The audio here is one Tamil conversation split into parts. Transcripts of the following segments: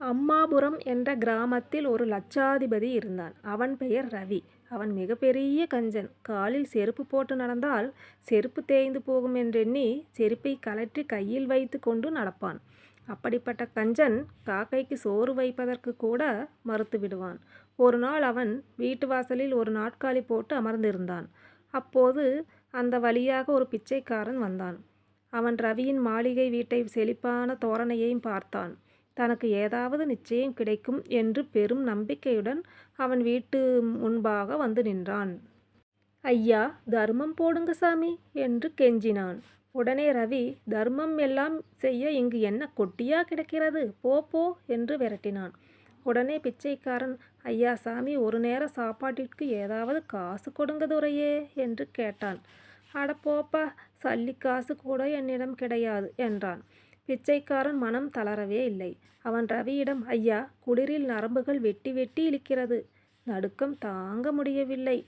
அம்மாபுரம் என்ற கிராமத்தில் ஒரு லட்சாதிபதி இருந்தான். அவன் பெயர் ரவி. அவன் மிகப்பெரிய கஞ்சன். காலில் செருப்பு போட்டு நடந்தால் செருப்பு தேய்ந்து போகும் என்றெண்ணி செருப்பை கழற்றி கையில் வைத்து கொண்டு நடப்பான். அப்படிப்பட்ட கஞ்சன் காக்கைக்கு சோறு வைப்பதற்கு கூட மறுத்து விடுவான் ஒரு நாள் அவன் வீட்டு வாசலில் ஒரு நாட்காலி போட்டு அமர்ந்திருந்தான். அப்போது அந்த வழியாக ஒரு பிச்சைக்காரன் வந்தான். அவன் ரவியின் மாளிகை வீட்டை செழிப்பான தோரணையையும் பார்த்தான். தனக்கு ஏதாவது நிச்சயம் கிடைக்கும் என்று பெரும் நம்பிக்கையுடன் அவன் வீட்டு முன்பாக வந்து நின்றான். ஐயா தர்மம் போடுங்க சாமி என்று கெஞ்சினான். உடனே ரவி தர்மம் எல்லாம் செய்ய இங்கு என்ன கொட்டியா கிடக்கிறது? போ போ என்று விரட்டினான். உடனே பிச்சைக்காரன் ஐயா சாமி ஒரு நேர சாப்பாட்டிற்கு ஏதாவது காசு கொடுங்க துறையே என்று கேட்டான். அட போப்பா சல்லிக்காசு கூட என்னிடம் கிடையாது என்றான். பிச்சைக்காரன் மனம் தளரவே இல்லை. அவன் ரவியிடம் ஐயா குளிரில் நரம்புகள் வெட்டி வெட்டி இழுக்கிறது. நடுக்கம் தாங்க முடியவில்லை.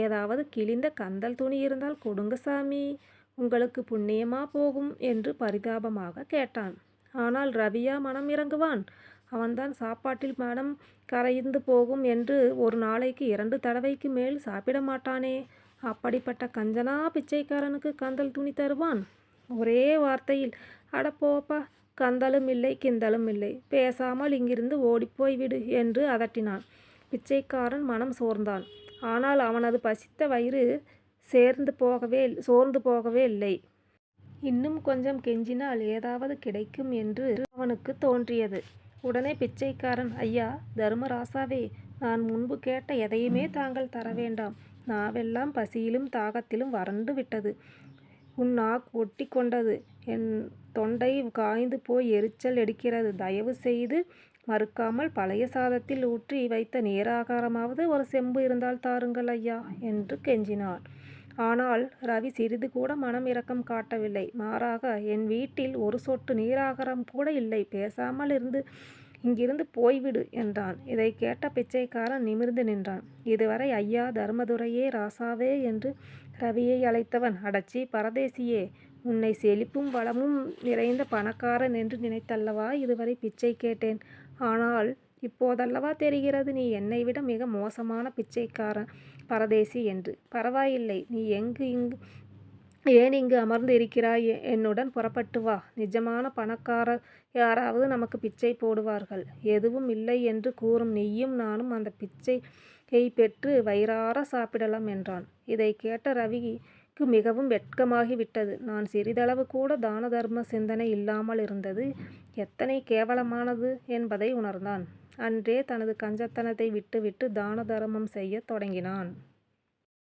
ஏதாவது கிழிந்த கந்தல் துணி இருந்தால் கொடுங்க சாமி. உங்களுக்கு புண்ணியமா போகும் என்று பரிதாபமாக கேட்டான். ஆனால் ரவியா மனம் இறங்குவான்? அவன்தான் சாப்பாட்டில் மனம் கரைந்து போகும் என்று ஒரு நாளைக்கு இரண்டு தடவைக்கு மேல் சாப்பிட மாட்டானே. அப்படிப்பட்ட கஞ்சனா பிச்சைக்காரனுக்கு கந்தல் துணி தருவான்? ஒரே வார்த்தையில் அட போப்பா கந்தலும் இல்லை கிந்தலும் இல்லை. பேசாமல் இங்கிருந்து ஓடிப்போய் விடு என்று அதட்டினான். பிச்சைக்காரன் மனம் சோர்ந்தான். ஆனால் அவனது பசித்த வயிறு சேர்ந்து போகவே சோர்ந்து போகவே இல்லை இன்னும் கொஞ்சம் கெஞ்சினால் ஏதாவது கிடைக்கும் என்று அவனுக்குத் தோன்றியது. உடனே பிச்சைக்காரன் ஐயா தர்மராசாவே நான் முன்பு கேட்ட எதையுமே தாங்கள் தர வேண்டாம். நாவெல்லாம் பசியிலும் தாகத்திலும் வறண்டு விட்டது. உன் நாக்கு ஒட்டி கொண்டது. என் தொண்டை காய்ந்து போய் எரிச்சல் எடுக்கிறது. தயவு செய்து மறுக்காமல் பழைய சாதத்தில் ஊற்றி வைத்த நீராகாரமாவது ஒரு செம்பு இருந்தால் தாருங்கள் ஐயா என்று கெஞ்சினான். ஆனால் ரவி சிறிது கூட மனம் இரக்கம் காட்டவில்லை. மாறாக என் வீட்டில் ஒரு சொட்டு நீராகாரம் கூட இல்லை. பேசாமல் இருந்து இங்கிருந்து போய்விடு என்றான். இதைக் கேட்ட பிச்சைக்காரன் நிமிர்ந்து நின்றான். இதுவரை ஐயா தர்மதுரையே ராசாவே என்று ரவியை அழைத்தவன் அடச்சி பரதேசியே. உன்னை செழிப்பும் வளமும் நிறைந்த பணக்காரன் என்று நினைத்தல்லவா இதுவரை பிச்சை கேட்டேன். ஆனால் இப்போதல்லவா தெரிகிறது நீ என்னை விட மிக மோசமான பிச்சைக்காரன் பரதேசி என்று. பரவாயில்லை. நீ எங்கு இங்கு ஏன் இங்கு அமர்ந்து இருக்கிறாய்? என்னுடன் புறப்பட்டு வா. நிஜமான பணக்காரர் யாராவது நமக்கு பிச்சை போடுவார்கள். எதுவும் இல்லை என்று கூறும் நீயும் நானும் அந்த பிச்சையைப் பெற்று வயிறார சாப்பிடலாம் என்றான். இதைக் கேட்ட ரவிக்கு மிகவும் வெட்கமாகிவிட்டது நான் சிறிதளவு கூட தான தர்ம சிந்தனை இல்லாமலிருந்தது எத்தனை கேவலமானது என்பதை உணர்ந்தான். அன்றே தனது கஞ்சத்தனத்தை விட்டுவிட்டு தான தர்மம் செய்யத் தொடங்கினான்.